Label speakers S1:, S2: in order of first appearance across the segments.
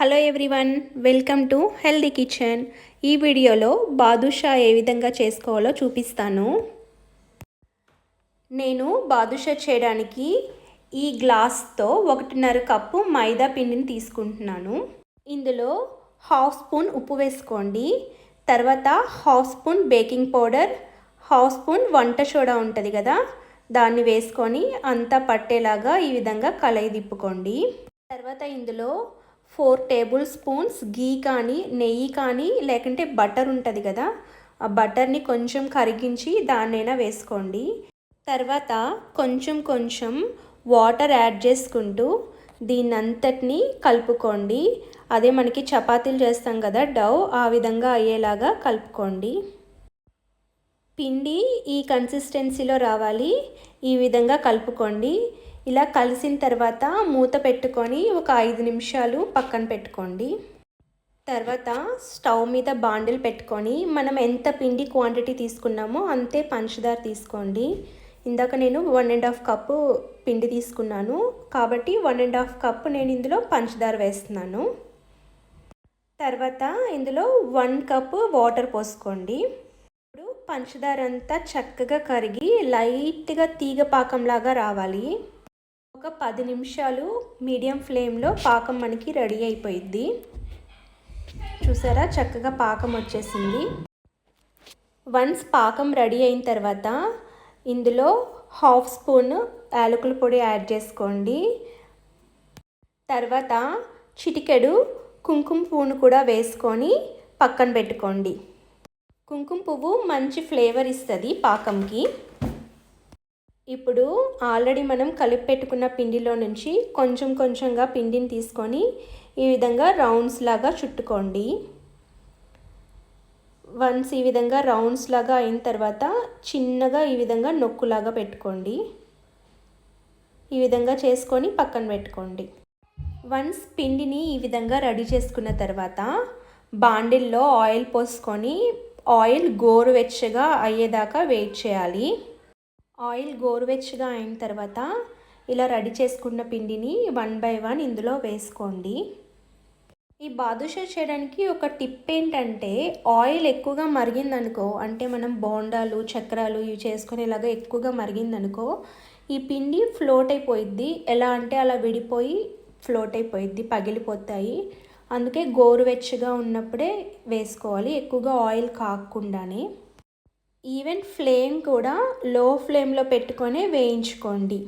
S1: Hello everyone welcome to healthy kitchen ఈ వీడియోలో బాదుషా ఏ విధంగా చేసుకోవాలో చూపిస్తాను. నేను బాదుషా చేయడానికి ఈ గ్లాస్తో ఒకటిన్నర కప్పు మైదా పిండిని తీసుకుంటున్నాను. ఇందులో హాఫ్ స్పూన్ ఉప్పు వేసుకోండి. తర్వాత half spoon baking powder half spoon వంట సోడా ఉంటుంది కదా దాన్ని వేసుకొని అంతా పట్టేలాగా ఈ విధంగా కలయి తిప్పుకోండి. తర్వాత ఇందులో ఫోర్ టేబుల్ స్పూన్స్ గీ కానీ నెయ్యి కానీ లేకుంటే బటర్ ఉంటుంది కదా ఆ బటర్ని కొంచెం కరిగించి దాన్నైనా వేసుకోండి. తర్వాత కొంచెం కొంచెం వాటర్ యాడ్ చేసుకుంటూ దీన్ని అంతటిని కలుపుకోండి. అదే మనకి చపాతీలు చేస్తాం కదా డవ్ ఆ విధంగా అయ్యేలాగా కలుపుకోండి. పిండి ఈ కన్సిస్టెన్సీలో రావాలి. ఈ విధంగా కలుపుకోండి. ఇలా కలిసిన తర్వాత మూత పెట్టుకొని ఒక ఐదు నిమిషాలు పక్కన పెట్టుకోండి. తర్వాత స్టవ్ మీద బాండిల్ పెట్టుకొని మనం ఎంత పిండి క్వాంటిటీ తీసుకున్నామో అంతే పంచదార తీసుకోండి. ఇందాక నేను వన్ అండ్ హాఫ్ కప్పు పిండి తీసుకున్నాను. కాబట్టి వన్ అండ్ హాఫ్ కప్పు నేను ఇందులో పంచదార వేస్తున్నాను. తర్వాత ఇందులో వన్ కప్పు వాటర్ పోసుకోండి. ఇప్పుడు పంచదార అంతా చక్కగా కరిగి లైట్గా తీగ పాకంలాగా రావాలి. ఒక పది నిమిషాలు మీడియం ఫ్లేమ్లో పాకం మనకి రెడీ అయిపోయింది చూసారా? చక్కగా పాకం వచ్చేసింది. వన్స్ పాకం రెడీ అయిన తర్వాత ఇందులో హాఫ్ స్పూన్ యాలకుల పొడి యాడ్ చేసుకోండి. తర్వాత చిటికెడు కుంకుమ పువ్వును కూడా వేసుకొని పక్కన పెట్టుకోండి. కుంకుమ పువ్వు మంచి ఫ్లేవర్ ఇస్తుంది పాకంకి. ఇప్పుడు ఆల్రెడీ మనం కలిపి పెట్టుకున్న పిండిలో నుంచి కొంచెం కొంచెంగా పిండిని తీసుకొని ఈ విధంగా రౌండ్స్ లాగా చుట్టుకోండి. వన్స్ ఈ విధంగా రౌండ్స్ లాగా అయిన తర్వాత చిన్నగా ఈ విధంగా నొక్కులాగా పెట్టుకోండి. ఈ విధంగా చేసుకొని పక్కన పెట్టుకోండి. వన్స్ పిండిని ఈ విధంగా రెడీ చేసుకున్న తర్వాత బాండిల్లో ఆయిల్ పోసుకొని ఆయిల్ గోరువెచ్చగా అయ్యేదాకా వెయిట్ చేయాలి. ఆయిల్ గోరువెచ్చగా అయిన తర్వాత ఇలా రెడీ చేసుకున్న పిండిని వన్ బై వన్ ఇందులో వేసుకోండి. ఈ బాదుషా చేయడానికి ఒక టిప్ ఏంటంటే ఆయిల్ ఎక్కువగా మరిగిందనుకో అంటే మనం బోండాలు చక్రాలు ఇవి చేసుకునేలాగా ఎక్కువగా మరిగిందనుకో ఈ పిండి ఫ్లోట్ అయిపోయిద్ది. ఎలా అంటే అలా విడిపోయి ఫ్లోట్ అయిపోయిద్ది పగిలిపోతాయి. అందుకే గోరువెచ్చగా ఉన్నప్పుడే వేసుకోవాలి ఎక్కువగా ఆయిల్ కాకుండానే. ఈవెన్ ఫ్లేమ్ కూడా లో ఫ్లేమ్లో పెట్టుకొని వేయించుకోండి.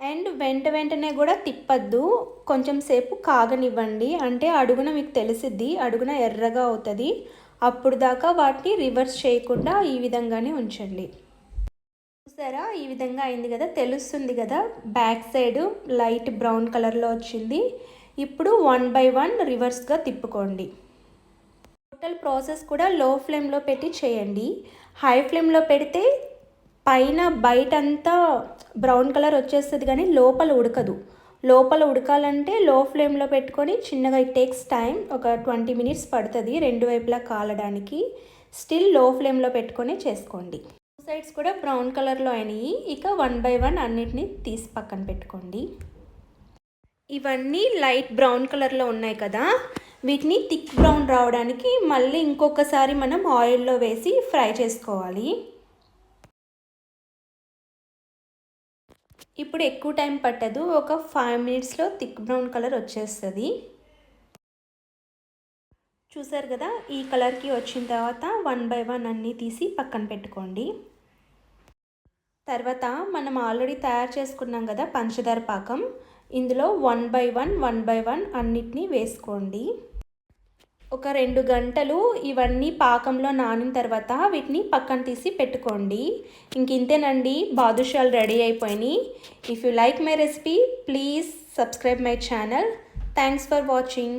S1: అండ్ వెంట వెంటనే కూడా తిప్పద్దు. కొంచెం సేపు కాగనివ్వండి. అంటే అడుగున మీకు తెలిసిద్ది అడుగున ఎర్రగా అవుతుంది. అప్పుడు దాకా వాటిని రివర్స్ చేయకుండా ఈ విధంగానే ఉంచండి. చూసారా? ఈ విధంగా అయింది కదా? తెలుస్తుంది కదా? బ్యాక్ సైడ్ లైట్ బ్రౌన్ కలర్లో వచ్చింది. ఇప్పుడు వన్ బై వన్ రివర్స్గా తిప్పుకోండి. టోటల్ ప్రాసెస్ కూడా లో ఫ్లేమ్లో పెట్టి చేయండి. హై ఫ్లేమ్లో పెడితే పైన బయట అంతా బ్రౌన్ కలర్ వచ్చేస్తుంది కానీ లోపల ఉడకదు. లోపల ఉడకాలంటే లో ఫ్లేమ్లో పెట్టుకొని చిన్నగా ఇట్ టేక్స్ టైం ఒక ట్వంటీ మినిట్స్ పడుతుంది రెండు వైపులా కాలడానికి. స్టిల్లో ఫ్లేమ్లో పెట్టుకొని చేసుకోండి. సైడ్స్ కూడా బ్రౌన్ కలర్లో అయినాయి. ఇక వన్ బై వన్ అన్నిటిని తీసి పక్కన పెట్టుకోండి. ఇవన్నీ లైట్ బ్రౌన్ కలర్లో ఉన్నాయి కదా. వీటిని థిక్ బ్రౌన్ రావడానికి మళ్ళీ ఇంకొకసారి మనం ఆయిల్లో వేసి ఫ్రై చేసుకోవాలి. ఇప్పుడు ఎక్కువ టైం పట్టదు ఒక ఫైవ్ మినిట్స్లో థిక్ బ్రౌన్ కలర్ వచ్చేస్తుంది. చూసారు కదా ఈ కలర్కి వచ్చిన తర్వాత వన్ బై వన్ అన్నీ తీసి పక్కన పెట్టుకోండి. తర్వాత మనం ఆల్రెడీ తయారు చేసుకున్నాం కదా పంచదార పాకం ఇందులో one by one one by one అన్నిటినీ వేసుకోండి. ఒక రెండు గంటలు ఇవన్నీ పాకంలో నానిన తర్వాత వీటిని పక్కన తీసి పెట్టుకోండి. ఇంక ఇంతేనండి బాదుషాలు రెడీ అయిపోయినాయి. If you like my recipe please subscribe my channel thanks for watching